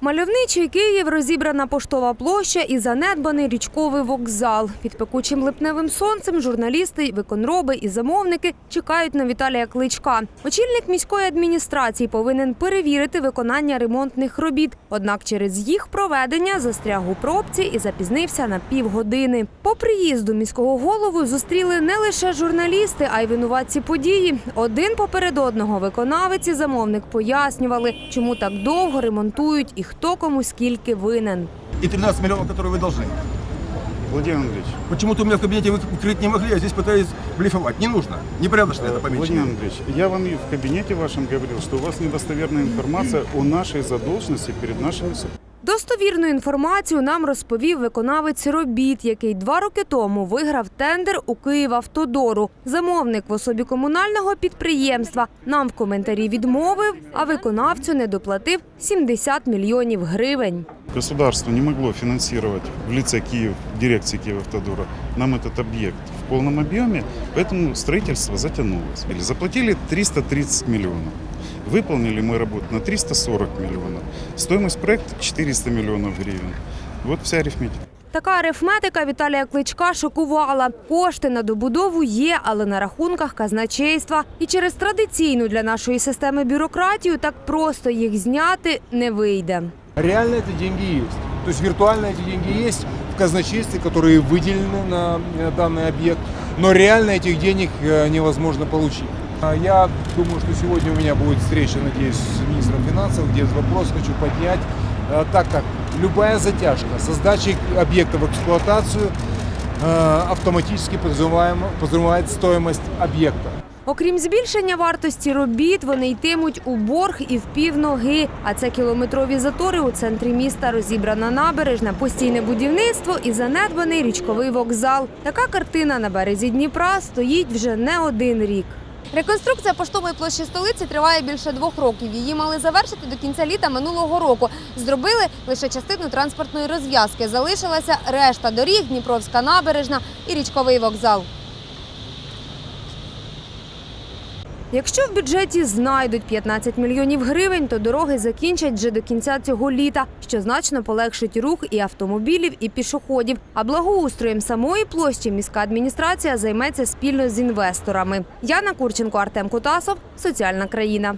Мальовничий Київ, розібрана поштова площа і занедбаний річковий вокзал. Під пекучим липневим сонцем журналісти, виконроби і замовники чекають на Віталія Кличка. Очільник міської адміністрації повинен перевірити виконання ремонтних робіт. Однак через їх проведення застряг у пробці і запізнився на півгодини. По приїзду міського голову зустріли не лише журналісти, а й винуватці події. Один поперед одного виконавець і замовник пояснювали, чому так довго ремонтують і хто кому скільки винен. и 13 миллионов, которые вы должны. Владимир Андреевич, Почему-то у меня в кабинете вы укрыть не могли, а здесь пытались блефовать. Не нужно. Непорядочно это Владимир помещение. Андреевич, я вам и в кабинете вашем говорил, что у вас недостоверная информация о нашей задолженности перед нашими суд- Достовірну інформацію нам розповів виконавець робіт, який два роки тому виграв тендер у Київавтодору. Замовник в особі комунального підприємства нам в коментарі відмовив, а виконавцю не доплатив 70 мільйонів гривень. Государство не могло финансировать в лице Киев, дирекции Киевавтодора нам этот объект в полном объеме, поэтому строительство затянулось. Или Заплатили 330 миллионов. Выполнили мы работу на 340 миллионов. Стоимость проекта 400 миллионов гривен. Вот вся арифметика. Така арифметика Віталія Кличка шокувала. Кошти на добудову є, але на рахунках казначейства. І через традиційну для нашої системи бюрократію так просто їх зняти не вийде. Реально эти деньги есть. То есть виртуально эти деньги есть в казначействе, которые выделены на э, данный объект, но реально этих денег э, невозможно получить. А Я думаю, что сегодня у меня будет встреча, надеюсь, с министром финансов, где этот вопрос хочу поднять, э, так как любая затяжка со сдачей объекта в эксплуатацию э, автоматически подразумеваемо- подразумевает стоимость объекта. Окрім збільшення вартості робіт, вони йтимуть у борг і в півноги. А це кілометрові затори у центрі міста, розібрана набережна, постійне будівництво і занедбаний річковий вокзал. Така картина на березі Дніпра стоїть вже не один рік. Реконструкція поштової площі столиці триває більше двох років. Її мали завершити до кінця літа минулого року. Зробили лише частину транспортної розв'язки. Залишилася решта доріг, Дніпровська набережна і річковий вокзал. Якщо в бюджеті знайдуть 15 мільйонів гривень, то дороги закінчать вже до кінця цього літа, що значно полегшить рух і автомобілів, і пішоходів. А благоустроєм самої площі міська адміністрація займеться спільно з інвесторами. Яна Курченко, Артем Кутасов, соціальна країна.